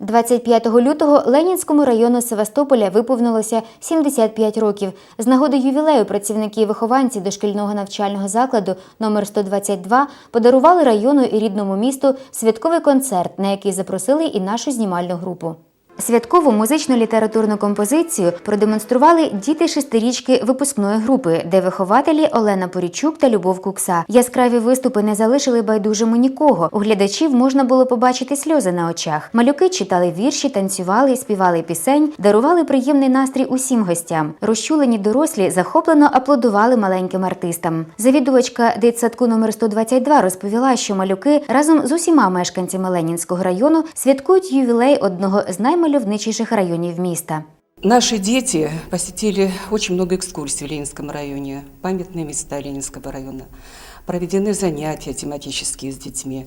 25 лютого Ленінському району Севастополя виповнилося 75 років. З нагоди ювілею працівники і вихованці дошкільного навчального закладу номер 122 подарували району і рідному місту святковий концерт, на який запросили і нашу знімальну групу. Святкову музично-літературну композицію продемонстрували діти шестирічки випускної групи, де вихователі Олена Порічук та Любов Кукса. Яскраві виступи не залишили байдужими нікого. У глядачів можна було побачити сльози на очах. Малюки читали вірші, танцювали, співали пісень, дарували приємний настрій усім гостям. Розчулені дорослі захоплено аплодували маленьким артистам. Завідувачка дитсадку номер 122 розповіла, що малюки разом з усіма мешканцями Ленінського району святкують ювілей одного з наймальовничіших районів міста. Наши дети посетили очень много экскурсий в Ленинском районе, памятные места Ленинского района. Проведены занятия тематические с детьми.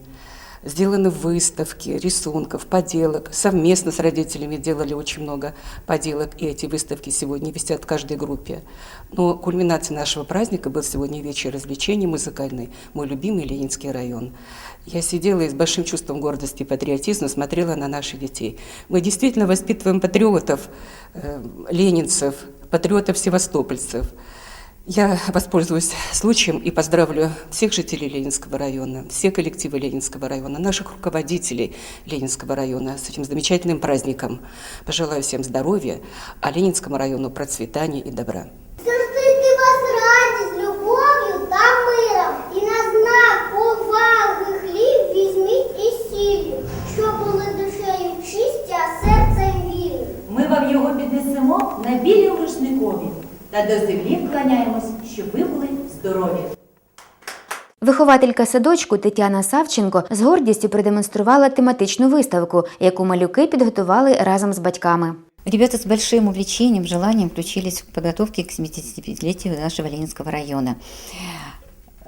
Сделаны выставки рисунков, поделок. Совместно с родителями делали очень много поделок, и эти выставки сегодня висят в каждой группе. Но кульминацией нашего праздника был сегодня вечер развлечений музыкальный, мой любимый Ленинский район. Я сидела и с большим чувством гордости и патриотизма смотрела на наших детей. Мы действительно воспитываем патриотов, э, ленинцев, патриотов-севастопольцев. Я воспользуюсь случаем и поздравлю всех жителей Ленинского района, все коллективы Ленинского района, наших руководителей Ленинского района с этим замечательным праздником. Пожелаю всем здоровья, а Ленинскому району процветания и добра. Зустріти вас раді з любов'ю та миром, і на знак поваги хліб візьміть і сіллю, щоб були душею чисті, а серцем вірні. Ми вам його піднесемо на білім рушникові Та до землі вклоняємось, щоб ви були здорові. Вихователька садочку Тетяна Савченко з гордістю продемонструвала тематичну виставку, яку малюки підготували разом з батьками. Ребята с большим увлечением, желанием включились в подготовке к 75-летию нашего Ленинского района.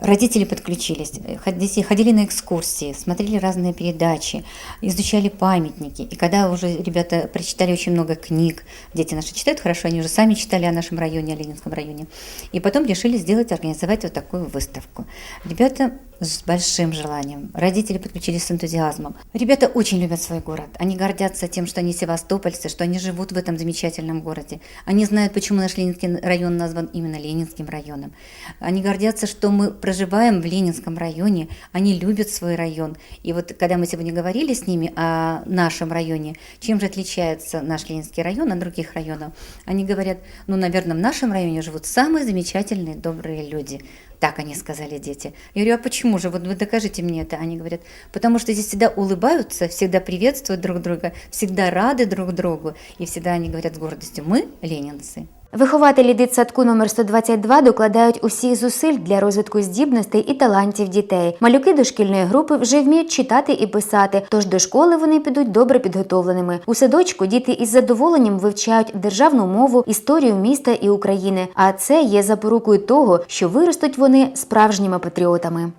Родители подключились, ходи- ходили на экскурсии, смотрели разные передачи, изучали памятники. И когда уже ребята прочитали очень много книг, дети наши читают хорошо, они уже сами читали о нашем районе, о Ленинском районе. И потом решили сделать, организовать вот такую выставку. Ребята с большим желанием, родители подключились с энтузиазмом. Ребята очень любят свой город, они гордятся тем, что они севастопольцы, что они живут в этом замечательном городе. Они знают, почему наш Ленинский район назван именно Ленинским районом. Они гордятся, что мы проживаем в Ленинском районе, они любят свой район. И вот когда мы сегодня говорили с ними о нашем районе, чем же отличается наш Ленинский район от других районов, они говорят, ну, наверное, в нашем районе живут самые замечательные, добрые люди. Так они сказали дети. Я говорю, а почему же? Вот вы докажите мне это. Они говорят, потому что здесь всегда улыбаются, всегда приветствуют друг друга, всегда рады друг другу. И всегда они говорят с гордостью, мы ленинцы. Вихователі дитсадку номер 122 докладають усіх зусиль для розвитку здібностей і талантів дітей. Малюки дошкільної групи вже вміють читати і писати, тож до школи вони підуть добре підготовленими. У садочку діти із задоволенням вивчають державну мову, історію міста і України. А це є запорукою того, що виростуть вони справжніми патріотами.